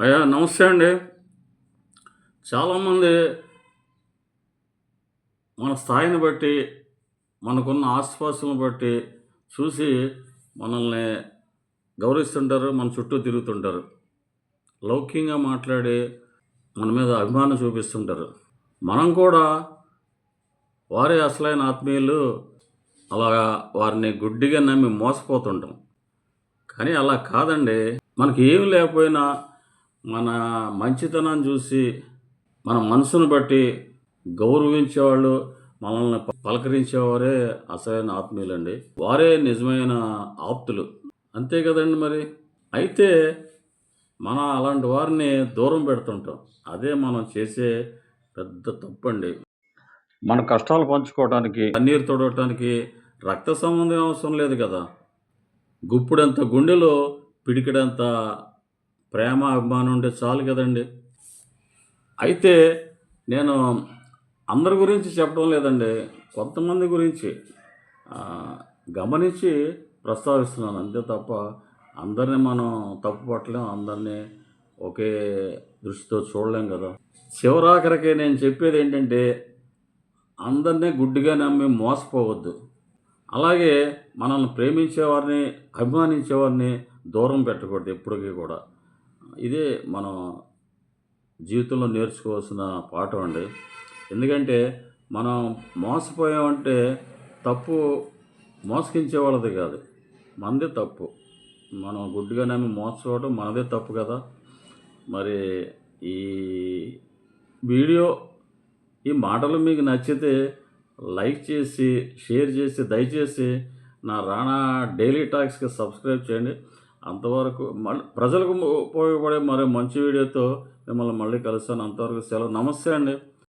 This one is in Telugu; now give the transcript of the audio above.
అయ్యా నమస్తే అండి. చాలామంది మన స్థాయిని బట్టి మనకున్న ఆస్తిపాస్తులను బట్టి చూసి మనల్ని గౌరవిస్తుంటారు మన చుట్టూ తిరుగుతుంటారు. లౌక్యంగా మాట్లాడి మన మీద అభిమానం చూపిస్తుంటారు. మనం కూడా వారే అసలైన ఆత్మీయులు అలాగా వారిని గుడ్డిగా నమ్మి మోసపోతుంటాం. కానీ అలా కాదండి. మనకి ఏమి లేకపోయినా మన మంచితనం చూసి మన మనసును బట్టి గౌరవించేవాళ్ళు మనల్ని పలకరించేవారే అసలైన ఆత్మీయులండి. వారే నిజమైన ఆప్తులు. అంతే కదండి మరి? అయితే మనం అలాంటి వారిని దూరం పెడుతుంటాం. అదే మనం చేసే పెద్ద తప్పండి. మన కష్టాలు పంచుకోవడానికి కన్నీరు తొడవటానికి రక్త సంబంధం అవసరం లేదు కదా? గుప్పుడంత గుండెలో పిడికిడంత ప్రేమ అభిమానం ఉంటే చాలు కదండి. అయితే నేను అందరి గురించి చెప్పడం లేదండి. కొంతమంది గురించి గమనించి ప్రస్తావిస్తున్నాను. అంతే తప్ప అందరిని మనం తప్పు పట్టలేం. అందరినీ ఒకే దృష్టితో చూడలేం కదా. చివరాఖరికి నేను చెప్పేది ఏంటంటే అందరినీ గుడ్డిగా నమ్మి మోసపోవద్దు. అలాగే మనల్ని ప్రేమించేవారిని అభిమానించేవారిని దూరం పెట్టకూడదు ఎప్పటికీ కూడా. ఇదే మనం జీవితంలో నేర్చుకోవాల్సిన పాఠం అండి. ఎందుకంటే మనం మోసపోయామంటే తప్పు మోసగించే వాళ్ళది కాదు. మనదే తప్పు. మనం గుడ్డుగా నమ్మి మోసపోవడం మనదే తప్పు కదా. మరి ఈ వీడియో ఈ మాటలు మీకు నచ్చితే లైక్ చేసి షేర్ చేసి దయచేసి నా రాణా డైలీ టాక్స్కి సబ్స్క్రైబ్ చేయండి. అంతవరకు మళ్ళీ ప్రజలకు ఉపయోగపడే మరో మంచి వీడియోతో మిమ్మల్ని మళ్ళీ కలుస్తాను. అంతవరకు సెలవు. నమస్తే అండి.